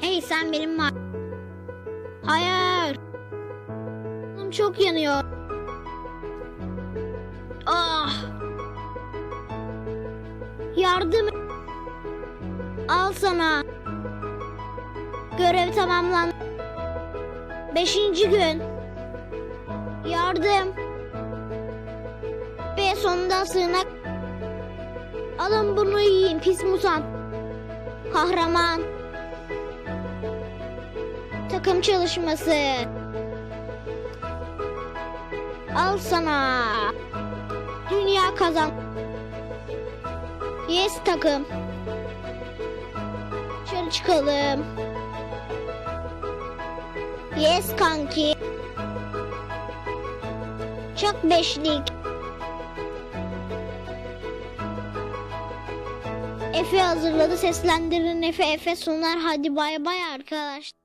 Hey sen benim ma... Hayır. Canım çok yanıyor. Ah. Yardım. Al sana. Görev tamamlandı. Beşinci gün. Yardım. Ve sonunda sığınak. Alın bunu yiyin pis mutant. Kahraman. Takım çalışması. Al sana. Dünya kazan. Yes takım. Dışarı çıkalım. Yes kanki. Çok beşlik. Efe hazırladı. Seslendirin Efe. Efe sunar. Hadi bay bay arkadaşlar.